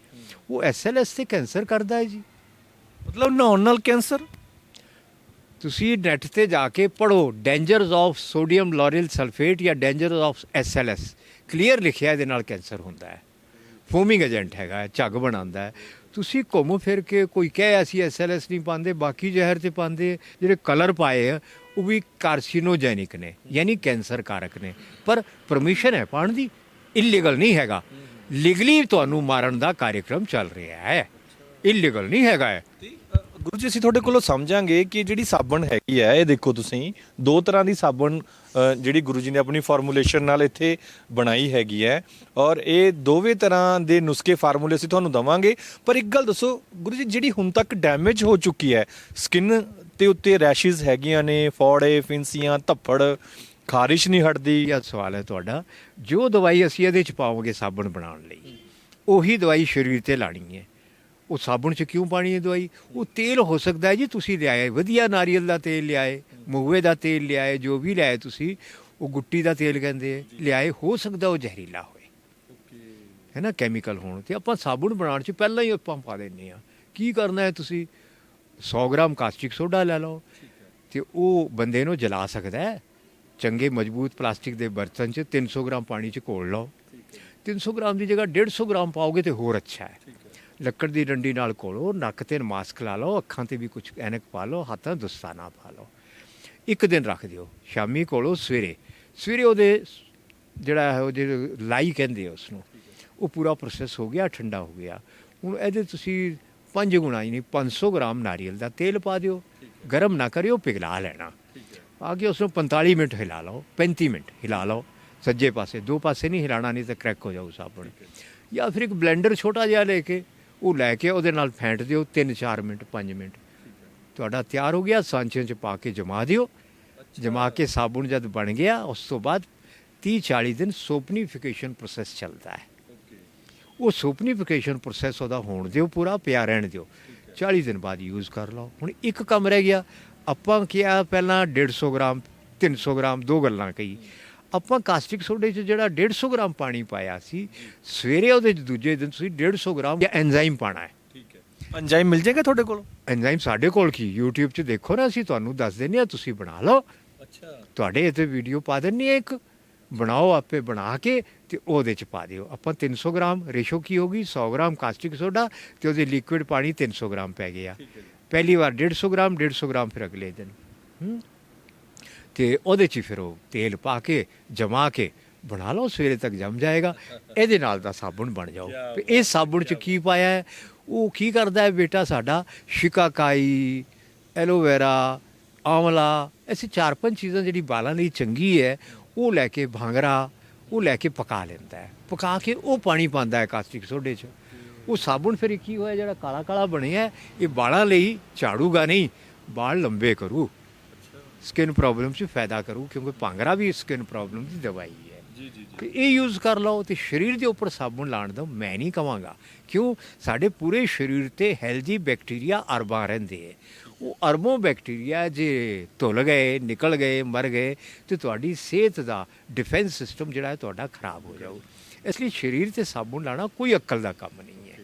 ਉਹ ਐਸਐਲਐਸ ਤੇ ਕੈਂਸਰ ਕਰਦਾ ਹੈ ਜੀ। ਮਤਲਬ ਨਹਾਉਣ ਨਾਲ ਕੈਂਸਰ? ਤੁਸੀਂ ਨੈਟ ਤੇ ਜਾ ਕੇ ਪੜੋ dangerous of sodium lauryl sulphate ਜਾਂ ਡੇਂਜਰਸ ਆਫ ਐਸਐਲਐਸ ਕਲੀਅਰ ਲਿਖਿਆ ਇਹਦੇ ਨਾਲ ਕੈਂਸਰ ਹੁੰਦਾ ਹੈ। ਫੋਮਿੰਗ ਏਜੰਟ ਹੈਗਾ ਝੱਗ ਬਣਾਉਂਦਾ ਹੈ। ਤੁਸੀਂ ਘੁੰਮ ਫਿਰ ਕੇ ਕੋਈ ਕਹੇ ਅਸੀਂ ਐਸਐਲਐਸ ਨਹੀਂ ਪਾਉਂਦੇ ਬਾਕੀ ਜ਼ਹਿਰ ਤੇ ਪਾਉਂਦੇ ਜਿਹੜੇ ਕਲਰ ਪਾਏ ਆ ਉਹ ਵੀ ਕਾਰਸੀਨੋਜੈਨਿਕ ਨੇ ਯਾਨੀ ਕੈਂਸਰ ਕਾਰਕ ਨੇ। ਪਰ ਪਰਮਿਸ਼ਨ ਹੈ ਪਾਉਣ ਦੀ ਇਲੀਗਲ ਨਹੀਂ ਹੈਗਾ। ਲੀਗਲੀ ਤੁਹਾਨੂੰ ਮਾਰਨ ਦਾ ਕਾਰਜਕ੍ਰਮ ਚੱਲ ਰਿਹਾ ਹੈ। ਇਲੀਗਲ ਨਹੀਂ ਹੈਗਾ ਹੈ ਗੁਰੂ ਜੀ, ਅਸੀਂ ਤੁਹਾਡੇ ਕੋਲੋਂ ਸਮਝਾਂਗੇ ਕਿ ਜਿਹੜੀ ਸਾਬਣ ਹੈਗੀ ਹੈ, ਇਹ ਦੇਖੋ ਤੁਸੀਂ, ਦੋ ਤਰ੍ਹਾਂ ਦੀ ਸਾਬਣ ਜਿਹੜੀ ਗੁਰੂ ਜੀ ਨੇ ਆਪਣੀ ਫਾਰਮੂਲੇਸ਼ਨ ਨਾਲ ਇੱਥੇ ਬਣਾਈ ਹੈਗੀ ਹੈ। ਔਰ ਇਹ ਦੋਵੇਂ ਤਰ੍ਹਾਂ ਦੇ ਨੁਸਖੇ ਫਾਰਮੂਲੇ ਅਸੀਂ ਤੁਹਾਨੂੰ ਦਵਾਂਗੇ। ਪਰ ਇੱਕ ਗੱਲ ਦੱਸੋ, ਗੁਰੂ ਜੀ, ਜਿਹੜੀ ਹੁਣ ਤੱਕ ਡੈਮੇਜ ਹੋ ਚੁੱਕੀ ਹੈ ਸਕਿਨ ਤੇ ਉੱਤੇ ਰੈਸ਼ਿਸ ਹੈਗੀਆਂ ਨੇ, ਫੋੜੇ, ਫਿੰਸੀਆਂ, ਧੱਫੜ, ਖਾਰਿਸ਼ ਨਹੀਂ ਹਟਦੀ। ਇਹ ਸਵਾਲ ਹੈ ਤੁਹਾਡਾ, ਜੋ ਦਵਾਈ ਅਸੀਂ ਇਹਦੇ ਚ ਪਾਵਾਂਗੇ ਸਾਬਣ ਬਣਾਉਣ ਲਈ, ਉਹੀ ਦਵਾਈ ਸਰੀਰ ਤੇ ਲਾਣੀ ਹੈ। ਉਹ ਸਾਬਣ ਚ ਕਿਉਂ ਪਾਣੀ ਹੈ ਦਵਾਈ? ਉਹ ਤੇਲ ਹੋ ਸਕਦਾ ਹੈ ਜੀ ਤੁਸੀਂ ਲਿਆਏ। ਵਧੀਆ ਨਾਰੀਅਲ ਦਾ ਤੇਲ ਲਿਆਏ ਮਹੂਏ ਦਾ ਤੇਲ ਲਿਆਏ ਜੋ ਵੀ ਲਿਆਏ ਤੁਸੀਂ ਉਹ ਗੁੱਟੀ ਦਾ ਤੇਲ ਕਹਿੰਦੇ ਆ, ਲਿਆਏ ਹੋ ਸਕਦਾ ਉਹ ਜ਼ਹਿਰੀਲਾ ਹੋਏ। ਹੈ ਨਾ ਕੈਮੀਕਲ ਹੋਣ ਤੇ ਆਪਾਂ ਸਾਬਣ ਬਣਾਉਣ ਚ ਪਹਿਲਾਂ ਹੀ ਆਪਾਂ ਪਾ ਦਿੰਨੇ ਆ ਕੀ ਕਰਨਾ ਹੈ ਤੁਸੀਂ? 100 ਗ੍ਰਾਮ ਕਾਸਟਿਕ ਸੋਡਾ ਲੈ ਲਓ। ਤੇ ਉਹ ਬੰਦੇ ਨੂੰ ਜਲਾ ਸਕਦਾ ਹੈ। ਚੰਗੇ ਮਜ਼ਬੂਤ ਪਲਾਸਟਿਕ ਦੇ ਬਰਤਨ 'ਚ 300 ਗ੍ਰਾਮ ਪਾਣੀ 'ਚ ਘੋਲ ਲਓ। 300 ਗ੍ਰਾਮ ਦੀ ਜਗ੍ਹਾ 150 ਗ੍ਰਾਮ ਪਾਓਗੇ ਤੇ ਹੋਰ ਅੱਛਾ ਹੈ। ਲੱਕੜ ਦੀ ਡੰਡੀ ਨਾਲ ਘੋਲੋ, ਨੱਕ ਤੇ ਮਾਸਕ ਲਾ ਲਓ, ਅੱਖਾਂ ਤੇ ਵੀ ਕੁਝ ਐਨਕ ਪਾ ਲਓ, ਹੱਥਾਂ 'ਚ ਦਸਤਾਨਾ ਪਾ ਲਓ। ਇੱਕ ਦਿਨ ਰੱਖ ਦਿਓ, ਸ਼ਾਮੀ ਘੋਲੋ, ਸਵੇਰੇ। ਸਵੇਰੇ ਉਹਦੇ ਜਿਹੜਾ ਹੈ ਉਹ ਜਿਹੜੇ ਲਾਈ ਕਹਿੰਦੇ ਆ ਉਸ ਨੂੰ ਉਹ ਪੂਰਾ ਪ੍ਰੋਸੈਸ ਹੋ ਗਿਆ, ਠੰਡਾ ਹੋ ਗਿਆ। ਹੁਣ ਇਹਦੇ ਤੁਸੀਂ ਪੰਜ ਗੁਣਾ ਯਾਨੀ 500 ਗ੍ਰਾਮ ਨਾਰੀਅਲ ਦਾ ਤੇਲ ਪਾ ਦਿਓ, ਗਰਮ ਨਾ ਕਰਿਓ, ਪਿਘਲਾ ਲੈਣਾ। ਆ ਕੇ ਉਸ ਨੂੰ 45 ਮਿੰਟ ਹਿਲਾ ਲਓ 35 ਮਿੰਟ ਹਿਲਾ ਲਓ। ਸੱਜੇ ਪਾਸੇ, ਦੋ ਪਾਸੇ ਨਹੀਂ ਹਿਲਾਣਾ, ਨਹੀਂ ਤਾਂ ਕ੍ਰੈਕ ਹੋ ਜਾਊ ਸਾਬਣ। ਜਾਂ ਫਿਰ ਇੱਕ ਬਲੈਂਡਰ ਛੋਟਾ ਜਿਹਾ ਲੈ ਕੇ ਉਹ ਲੈ ਕੇ ਉਹਦੇ ਨਾਲ ਫੈਂਟ ਦਿਓ 3-4 ਮਿੰਟ 5 ਮਿੰਟ। ਤੁਹਾਡਾ ਤਿਆਰ ਹੋ ਗਿਆ ਸਾਂਚਿਆਂ 'ਚ ਪਾ ਕੇ ਜਮਾ ਦਿਓ। ਜਮਾ ਕੇ ਸਾਬਣ ਜਦ ਬਣ ਗਿਆ ਉਸ ਤੋਂ ਬਾਅਦ 30-40 ਦਿਨ ਸੋਪਨੀਫਿਕੇਸ਼ਨ ਪ੍ਰੋਸੈਸ ਚੱਲਦਾ ਹੈ। ਉਹ ਸੋਪਨੀਫਿਕੇਸ਼ਨ ਪ੍ਰੋਸੈਸ ਉਹਦਾ ਹੋਣ ਦਿਓ ਪੂਰਾ ਪਿਆ ਰਹਿਣ ਦਿਓ। 40 ਦਿਨ ਬਾਅਦ ਯੂਜ਼ ਕਰ ਲਓ। ਹੁਣ ਇੱਕ ਕੰਮ ਰਹਿ ਗਿਆ ਆਪਾਂ ਕਿਹਾ ਪਹਿਲਾਂ 150 ਗ੍ਰਾਮ 300 ਗ੍ਰਾਮ ਦੋ ਗੱਲਾਂ ਕਹੀ। ਆਪਾਂ ਕਾਸਟਿਕ ਸੋਡੇ 'ਚ ਜਿਹੜਾ 150 ਗ੍ਰਾਮ ਪਾਣੀ ਪਾਇਆ ਸੀ ਸਵੇਰੇ ਉਹਦੇ 'ਚ ਦੂਜੇ ਦਿਨ ਤੁਸੀਂ 150 ਗ੍ਰਾਮ ਜਾਂ ਐਂਜ਼ਾਈਮ ਪਾਣਾ ਹੈ। ਠੀਕ ਹੈ। ਅੰਜਾਈਮ ਮਿਲ ਜਾਏਗਾ ਤੁਹਾਡੇ ਕੋਲ? ਐਂਜ਼ਾਈਮ ਸਾਡੇ ਕੋਲ ਕੀ? YouTube 'ਚ ਦੇਖੋ ਨਾ ਅਸੀਂ ਤੁਹਾਨੂੰ ਦੱਸ ਦਿੰਦੇ ਆ ਤੁਸੀਂ ਬਣਾ ਲਓ। ਅੱਛਾ। ਤੁਹਾਡੇ ਇੱਥੇ ਵੀਡੀਓ ਪਾ ਦਿੰਨੀ ਆ ਇੱਕ। ਬਣਾਓ ਆਪੇ ਬਣਾ ਕੇ ਤੇ ਉਹਦੇ ਚ ਪਾ ਦਿਓ। ਆਪਾਂ 300 ਗ੍ਰਾਮ ਰੇਸ਼ੋ ਕੀ ਹੋਗੀ 100 ਗ੍ਰਾਮ ਕਾਸਟਿਕ ਸੋਡਾ ਤੇ ਉਹਦੇ ਲਿਕੁਇਡ ਪਾਣੀ 300 ਗ੍ਰਾਮ ਪੈ ਗਿਆ। ਪਹਿਲੀ ਵਾਰ 150 ਗ੍ਰਾਮ 150 ਗ੍ਰਾਮ ਫਿਰ ਅਗਲੇ ਦਿਨ। ਹੂੰ। ਤੇ ਉਹਦੇ ਚ ਫਿਰ ਉਹ ਤੇਲ ਪਾ ਕੇ ਜਮਾ ਕੇ ਬਣਾ ਲਓ ਸਵੇਰੇ ਤੱਕ ਜੰਮ ਜਾਏਗਾ। ਇਹਦੇ ਨਾਲ ਦਾ ਸਾਬਣ ਬਣ ਜਾਓ। ਤੇ ਇਹ ਸਾਬਣ ਚ ਕੀ ਪਾਇਆ ਹੈ? ਉਹ ਕੀ ਕਰਦਾ ਹੈ ਬੇਟਾ ਸਾਡਾ? ਸ਼ਿਕਾਕਾਈ ਐਲੋਵੇਰਾ ਆਮਲਾ ਐਸੀ ਚਾਰ ਪੰਜ ਚੀਜ਼ਾਂ ਜਿਹੜੀ ਵਾਲਾਂ ਲਈ ਚੰਗੀ ਹੈ ਉਹ ਲੈ ਕੇ ਭਾਂਗਰਾ ਉਹ ਲੈ ਕੇ ਪਕਾ ਲੈਂਦਾ ਹੈ। ਪਕਾ ਕੇ ਉਹ ਪਾਣੀ ਪਾਉਂਦਾ ਹੈ ਕਾਸਟਿਕ ਸੋਡੇ 'ਚ। ਉਹ ਸਾਬਣ ਫਿਰ ਕੀ ਹੋਇਆ? ਜਿਹੜਾ ਕਾਲਾ ਕਾਲਾ ਬਣਿਆ ਇਹ ਵਾਲਾਂ ਲਈ ਝਾੜੂਗਾ ਨਹੀਂ ਵਾਲ ਲੰਬੇ ਕਰੂ। ਸਕਿਨ ਪ੍ਰੋਬਲਮ 'ਚ ਫਾਇਦਾ ਕਰੂ ਕਿਉਂਕਿ ਭਾਂਗਰਾ ਵੀ ਸਕਿਨ ਪ੍ਰੋਬਲਮ ਦੀ ਦਵਾਈ ਹੈ। ਜੀ ਜੀ ਤੇ ਇਹ ਯੂਜ਼ ਕਰ ਲਓ ਤੇ ਸਰੀਰ ਦੇ ਉੱਪਰ ਸਾਬਣ ਲਾਣ ਦਾ ਮੈਂ ਨਹੀਂ ਕਵਾਂਗਾ। ਕਿਉਂ? ਸਾਡੇ ਪੂਰੇ ਸਰੀਰ ਤੇ ਹੈਲਦੀ ਬੈਕਟੀਰੀਆ ਅਰਬਾਂ ਰਹਿੰਦੇ ਹੈ। ਉਹ ਅਰਬੋਂ ਬੈਕਟੀਰੀਆ ਜੇ ਧੁੱਲ ਗਏ ਨਿਕਲ ਗਏ ਮਰ ਗਏ ਤੇ ਤੁਹਾਡੀ ਸਿਹਤ ਦਾ ਡਿਫੈਂਸ ਸਿਸਟਮ ਜਿਹੜਾ ਹੈ ਤੁਹਾਡਾ ਖਰਾਬ ਹੋ ਜਾਊ। ਇਸ ਲਈ ਸਰੀਰ ਤੇ ਸਾਬਣ ਲਾਣਾ ਕੋਈ ਅਕਲ ਦਾ ਕੰਮ ਨਹੀਂ ਹੈ।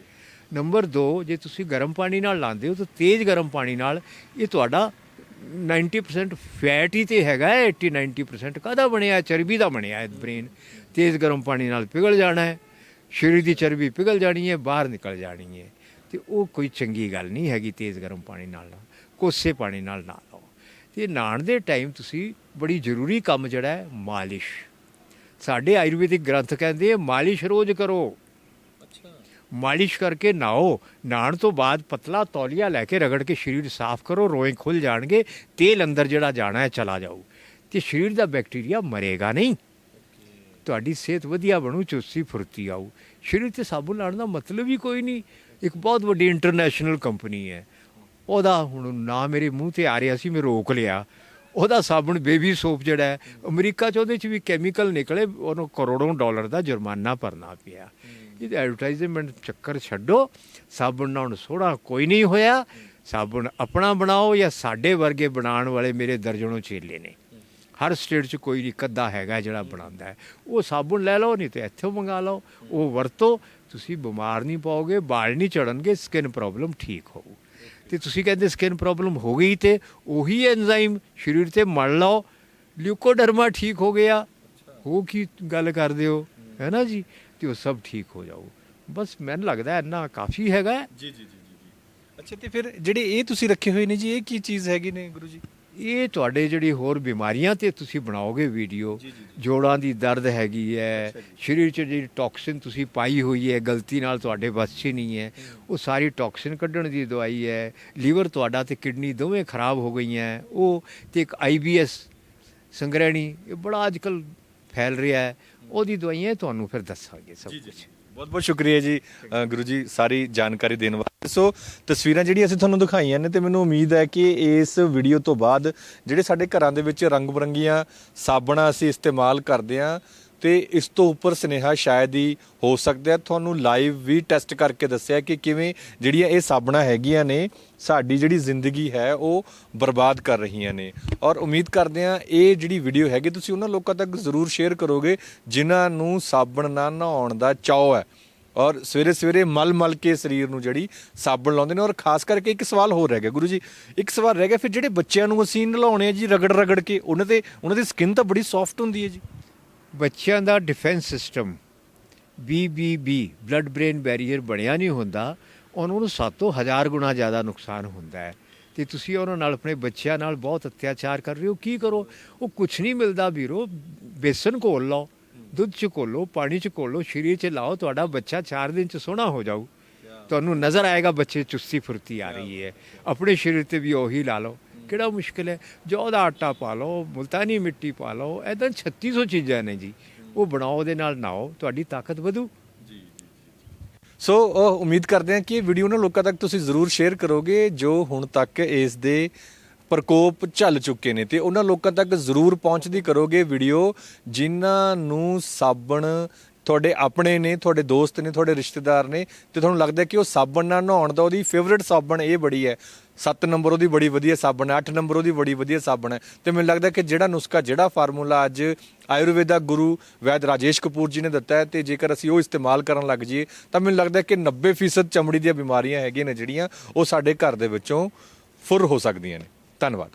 ਨੰਬਰ 2 ਜੇ ਤੁਸੀਂ ਗਰਮ ਪਾਣੀ ਨਾਲ ਲਾਉਂਦੇ ਹੋ ਤਾਂ ਤੇਜ਼ ਗਰਮ ਪਾਣੀ ਨਾਲ ਇਹ ਤੁਹਾਡਾ 90% ਫੈਟ ਹੀ ਤੇ ਹੈਗਾ ਹੈ, 80 90% ਕਾਹਦਾ ਬਣਿਆ? ਚਰਬੀ ਦਾ ਬਣਿਆ ਹੈ ਬ੍ਰੇਨ ਤੇਜ਼ ਗਰਮ ਪਾਣੀ ਨਾਲ ਪਿਘਲ ਜਾਣਾ ਹੈ। ਸਰੀਰ ਦੀ ਚਰਬੀ ਪਿਘਲ ਜਾਣੀ ਹੈ ਬਾਹਰ ਨਿਕਲ ਜਾਣੀ ਹੈ। ਤੇ ਉਹ ਕੋਈ ਚੰਗੀ ਗੱਲ ਨਹੀਂ ਹੈਗੀ ਤੇਜ਼ ਗਰਮ ਪਾਣੀ ਨਾਲ ਨਾ ਕੋਸੇ ਪਾਣੀ ਨਾਲ ਨਾ ਲਓ। ਤੇ ਨਾਣ ਦੇ ਟਾਈਮ ਤੁਸੀਂ ਬੜੀ ਜ਼ਰੂਰੀ ਕੰਮ ਜਿਹੜਾ ਹੈ ਮਾਲਿਸ਼। ਸਾਡੇ ਆਯੁਰਵੈਦਿਕ ਗ੍ਰੰਥ ਕਹਿੰਦੇ ਮਾਲਿਸ਼ ਰੋਜ਼ ਕਰੋ। ਮਾਲਿਸ਼ ਕਰਕੇ ਨਹਾਓ। ਨਹਾਉਣ ਤੋਂ ਬਾਅਦ ਪਤਲਾ ਤੌਲੀਆ ਲੈ ਕੇ ਰਗੜ ਕੇ ਸਰੀਰ ਸਾਫ਼ ਕਰੋ, ਰੋਏ ਖੁੱਲ ਜਾਣਗੇ, ਤੇਲ ਅੰਦਰ ਜਿਹੜਾ ਜਾਣਾ ਹੈ ਚਲਾ ਜਾਊ ਤੇ ਸਰੀਰ ਦਾ ਬੈਕਟੀਰੀਆ ਮਰੇਗਾ ਨਹੀਂ। ਤੁਹਾਡੀ ਸਿਹਤ ਵਧੀਆ ਬਣੂ, ਚੁਸਤੀ ਫੁਰਤੀ ਆਊ। ਸਰੀਰ ਤੇ ਸਾਬਣ ਲਾਉਣ ਦਾ ਮਤਲਬ ਹੀ ਕੋਈ ਨਹੀਂ। ਇੱਕ ਬਹੁਤ ਵੱਡੀ ਇੰਟਰਨੈਸ਼ਨਲ ਕੰਪਨੀ ਹੈ। ਉਹਦਾ ਹੁਣ ਨਾ ਮੇਰੇ ਮੂੰਹ ਤੇ ਆ ਰਿਹਾ ਸੀ, ਮੈਂ ਰੋਕ ਲਿਆ। ਉਹਦਾ ਸਾਬਣ ਬੇਬੀ ਸੋਪ ਜਿਹੜਾ ਹੈ, ਅਮਰੀਕਾ ਚ ਉਹਦੇ ਚ ਵੀ ਕੈਮੀਕਲ ਨਿਕਲੇ, ਉਹਨੂੰ ਕਰੋੜੋਂ ਡਾਲਰ ਦਾ ਜੁਰਮਾਨਾ ਭਰਨਾ ਪਿਆ। ਇਹ ਐਡਵਰਟਾਈਜ਼ਮੈਂਟ ਚੱਕਰ ਛੱਡੋ। ਸਾਬਣ ਨਾਲ ਸੋੜਾ ਕੋਈ ਨਹੀਂ ਹੋਇਆ। ਸਾਬਣ ਆਪਣਾ ਬਣਾਓ ਜਾਂ ਸਾਡੇ ਵਰਗੇ ਬਣਾਉਣ ਵਾਲੇ ਮੇਰੇ ਦਰਜਨੋਂ ਚੇਲੇ ਨੇ। ਹਰ ਸਟੇਟ 'ਚ ਕੋਈ ਨਹੀਂ ਕੱਦਾ ਹੈਗਾ ਜਿਹੜਾ ਬਣਾਉਂਦਾ ਹੈ। ਉਹ ਸਾਬਣ ਲੈ ਲਓ ਨਹੀਂ ਤੇ ਇੱਥੋਂ ਮੰਗਾ ਲਓ। ਉਹ ਵਰਤੋ। ਤੁਸੀਂ ਬਿਮਾਰ ਨਹੀਂ ਪਾਓਗੇ ਵਾਲ ਨਹੀਂ ਚੜਨਗੇ ਸਕਿਨ ਪ੍ਰੋਬਲਮ ਠੀਕ ਹੋਊ। ਤੇ ਤੁਸੀਂ ਕਹਿੰਦੇ ਸਕਿਨ ਪ੍ਰੋਬਲਮ ਹੋ ਗਈ ਤੇ ਉਹੀ ਐਂਜ਼ਾਈਮ ਸਰੀਰ ਤੇ ਮਲ ਲਓ। ਲਿਊਕੋਡਰਮਾ ਠੀਕ ਹੋ ਗਿਆ। ਹੋ ਕੀ ਗੱਲ ਕਰਦੇ ਹੋ। ਹੈ ਨਾ ਜੀ? ਤੇ ਉਹ ਸਭ ਠੀਕ ਹੋ ਜਾਊ ਬਸ ਮੈਨੂੰ ਲੱਗਦਾ ਇੰਨਾ ਕਾਫੀ ਹੈਗਾ। ਜੀ ਜੀ ਜੀ ਜੀ ਅੱਛਾ ਤੇ ਫਿਰ ਜਿਹੜੇ ਇਹ ਤੁਸੀਂ ਰੱਖੇ ਹੋਏ ਨੇ ਜੀ ਇਹ ਕੀ ਚੀਜ਼ ਹੈਗੀ ਨੇ ਗੁਰੂ ਜੀ ਇਹ ਤੁਹਾਡੇ ਜਿਹੜੀ ਹੋਰ ਬਿਮਾਰੀਆਂ ਤੇ ਤੁਸੀਂ ਬਣਾਓਗੇ ਵੀਡੀਓ। ਜੋੜਾਂ ਦੀ ਦਰਦ ਹੈਗੀ ਹੈ। ਸਰੀਰ 'ਚ ਜਿਹੜੀ ਟੌਕਸਿਨ ਤੁਸੀਂ ਪਾਈ ਹੋਈ ਹੈ ਗਲਤੀ ਨਾਲ ਤੁਹਾਡੇ ਵੱਸ 'ਚ ਨਹੀਂ ਹੈ ਉਹ ਸਾਰੀ ਟੌਕਸਿਨ ਕੱਢਣ ਦੀ ਦਵਾਈ ਹੈ ਲੀਵਰ ਤੁਹਾਡਾ ਤੇ ਕਿਡਨੀ ਦੋਵੇਂ ਖਰਾਬ ਹੋ ਗਈਆਂ ਉਹ ਤੇ ਇੱਕ ਆਈਬੀਐਸ ਸੰਗ੍ਰਹਿਣੀ ਇਹ ਬੜਾ ਅੱਜਕੱਲ ਫੈਲ ਰਿਹਾ ਹੈ ਉਹਦੀ ਦਵਾਈਆਂ ਤੁਹਾਨੂੰ ਫਿਰ ਦੱਸਾਂਗੇ ਸਭ ਕੁਝ ਬਹੁਤ ਬਹੁਤ ਸ਼ੁਕਰੀਆ ਜੀ ਅ, ਗੁਰੂ ਜੀ ਸਾਰੀ ਜਾਣਕਾਰੀ ਦੇਣ ਵਾਸਤੇ। ਸੋ ਤਸਵੀਰਾਂ ਜਿਹੜੀਆਂ ਅਸੀਂ ਤੁਹਾਨੂੰ ਦਿਖਾਈਆਂ ਨੇ ਤੇ ਮੈਨੂੰ ਉਮੀਦ ਹੈ ਕਿ ਇਸ ਵੀਡੀਓ ਤੋਂ ਬਾਅਦ ਜਿਹੜੇ ਸਾਡੇ ਘਰਾਂ ਦੇ ਵਿੱਚ ਰੰਗ ਬਰੰਗੀਆਂ ਸਾਬਣਾਂ ਅਸੀਂ ਇਸਤੇਮਾਲ ਕਰਦੇ ਹਾਂ ਤੇ ਇਸ ਤੋਂ ਉੱਪਰ ਸਨੇਹਾ ਸ਼ਾਇਦ ਹੀ ਹੋ ਸਕਦਾ ਤੁਹਾਨੂੰ ਲਾਈਵ ਵੀ ਟੈਸਟ ਕਰਕੇ ਦੱਸਿਆ ਕਿ ਕਿਵੇਂ ਜਿਹੜੀਆਂ ਇਹ ਸਾਬਣਾਂ ਹੈਗੀਆਂ ਨੇ, ਸਾਡੀ ਜਿਹੜੀ ਜ਼ਿੰਦਗੀ ਹੈ, ਉਹ ਬਰਬਾਦ ਕਰ ਰਹੀਆਂ ਨੇ। ਔਰ ਉਮੀਦ ਕਰਦੇ ਹਾਂ ਇਹ ਜਿਹੜੀ ਵੀਡੀਓ ਹੈਗੀ, ਤੁਸੀਂ ਉਹਨਾਂ ਲੋਕਾਂ ਤੱਕ ਜ਼ਰੂਰ ਸ਼ੇਅਰ ਕਰੋਗੇ ਜਿਨ੍ਹਾਂ ਨੂੰ ਸਾਬਣ ਨਾਲ ਨਹਾਉਣ ਦਾ ਚਾਅ ਹੈ। ਔਰ ਸਵੇਰੇ ਸਵੇਰੇ ਮਲ ਮਲ ਕੇ ਸਰੀਰ ਨੂੰ ਜਿਹੜੀ ਸਾਬਣ ਲਾਉਂਦੇ ਨੇ। ਔਰ ਖਾਸ ਕਰਕੇ ਇੱਕ ਸਵਾਲ ਹੋਰ ਰਹਿ ਗਿਆ ਗੁਰੂ ਜੀ। ਇੱਕ ਸਵਾਲ ਰਹਿ ਗਿਆ, ਫਿਰ ਜਿਹੜੇ ਬੱਚਿਆਂ ਨੂੰ ਅਸੀਂ ਨਲਾਉਣੇ ਆ ਜੀ ਰਗੜ ਰਗੜ ਕੇ, ਉਹਨਾਂ ਤੇ ਉਹਨਾਂ ਦੀ ਸਕਿਨ ਤਾਂ ਬੜੀ ਸੌਫਟ ਹੁੰਦੀ ਹੈ ਜੀ। ਬੱਚਿਆਂ ਦਾ defence system BBB blood brain barrier ਬਣਿਆ ਨਹੀਂ ਹੁੰਦਾ ਉਹਨਾਂ ਨੂੰ ਸਾਤੋਂ ਹਜ਼ਾਰ ਗੁਣਾ ਜ਼ਿਆਦਾ ਨੁਕਸਾਨ ਹੁੰਦਾ ਹੈ। ਤੇ ਤੁਸੀਂ ਉਹਨਾਂ ਨਾਲ ਆਪਣੇ ਬੱਚਿਆਂ ਨਾਲ ਬਹੁਤ ਅਤਿਆਚਾਰ ਕਰ ਰਹੇ ਹੋ ਕੀ ਕਰੋ? ਉਹ ਕੁਝ ਨਹੀਂ ਮਿਲਦਾ ਵੀਰੋ ਬੇਸਨ ਘੋਲ ਲਓ ਦੁੱਧ ਚ ਘੋਲੋ ਪਾਣੀ ਚ ਘੋਲੋ ਸਰੀਰ ਚ ਲਾਓ ਤੁਹਾਡਾ ਬੱਚਾ 4 ਦਿਨ ਚ ਸੋਹਣਾ ਹੋ ਜਾਊ। ਤੁਹਾਨੂੰ ਨਜ਼ਰ ਆਏਗਾ ਬੱਚੇ ਚੁਸਤੀ ਫੁਰਤੀ ਆ ਰਹੀ ਹੈ। ਆਪਣੇ ਸਰੀਰ ਤੇ ਵੀ ਉਹੀ ਲਾ ਲਓ। ਕਿਹੜਾ ਮੁਸ਼ਕਿਲ ਹੈ? ਜੌਂ ਦਾ ਆਟਾ ਪਾ ਲਓ ਮੁਲਤਾਨੀ ਮਿੱਟੀ ਪਾ ਲਓ ਐਦਾਂ 3600 ਚੀਜ਼ਾਂ ਨੇ ਜੀ। ਉਹ ਬਣਾਓ ਉਹਦੇ ਨਾਲ ਨਾਓ ਤੁਹਾਡੀ ਤਾਕਤ ਵਧੂ। ਸੋ ਅਹ, ਉਮੀਦ ਕਰਦੇ ਹਾਂ ਕਿ ਇਹ ਵੀਡੀਓ ਨਾ ਲੋਕਾਂ ਤੱਕ ਤੁਸੀਂ ਜ਼ਰੂਰ ਸ਼ੇਅਰ ਕਰੋਗੇ ਜੋ ਹੁਣ ਤੱਕ ਇਸ ਦੇ ਪ੍ਰਕੋਪ ਝੱਲ ਚੁੱਕੇ ਨੇ। ਤੇ ਉਹਨਾਂ ਲੋਕਾਂ ਤੱਕ ਜ਼ਰੂਰ ਪਹੁੰਚਦੀ ਕਰੋਗੇ ਵੀਡੀਓ ਜਿਨ੍ਹਾਂ ਨੂੰ ਸਾਬਣ ਤੁਹਾਡੇ ਆਪਣੇ ਨੇ ਤੁਹਾਡੇ ਦੋਸਤ ਨੇ ਤੁਹਾਡੇ ਰਿਸ਼ਤੇਦਾਰ ਨੇ ਤੇ ਤੁਹਾਨੂੰ ਲੱਗਦਾ ਕਿ ਉਹ ਸਾਬਣ ਨਾਲ ਨਹਾਉਣ ਦਾ ਉਹਦੀ ਫੇਵਰਿਟ ਸਾਬਣ ਇਹ ਬੜੀ ਹੈ। 7 ਨੰਬਰ ਉਹਦੀ ਬੜੀ ਵਧੀਆ ਸਾਬਣ ਹੈ 8 ਨੰਬਰ ਉਹਦੀ ਬੜੀ ਵਧੀਆ ਸਾਬਣ ਹੈ ਤੇ ਮੈਨੂੰ ਲੱਗਦਾ ਕਿ ਜਿਹੜਾ ਨੁਸਖਾ, ਜਿਹੜਾ ਫਾਰਮੂਲਾ ਅੱਜ ਆਯੁਰਵੇਦਾ ਗੁਰੂ ਵੈਦ ਰਾਜੇਸ਼ ਕਪੂਰ ਜੀ ਨੇ ਦਿੱਤਾ ਹੈ ਤੇ ਜੇਕਰ ਅਸੀਂ ਉਹ ਇਸਤੇਮਾਲ ਕਰਨ ਲੱਗ ਜਾਈਏ, ਤਾਂ ਮੈਨੂੰ ਲੱਗਦਾ ਕਿ 90% ਚਮੜੀ ਦੀਆਂ ਬਿਮਾਰੀਆਂ ਹੈਗੀਆਂ ਨੇ ਜਿਹੜੀਆਂ ਉਹ ਸਾਡੇ ਘਰ ਦੇ ਵਿੱਚੋਂ ਫੁਰ ਹੋ ਸਕਦੀਆਂ ਨੇ। ਧੰਨਵਾਦ।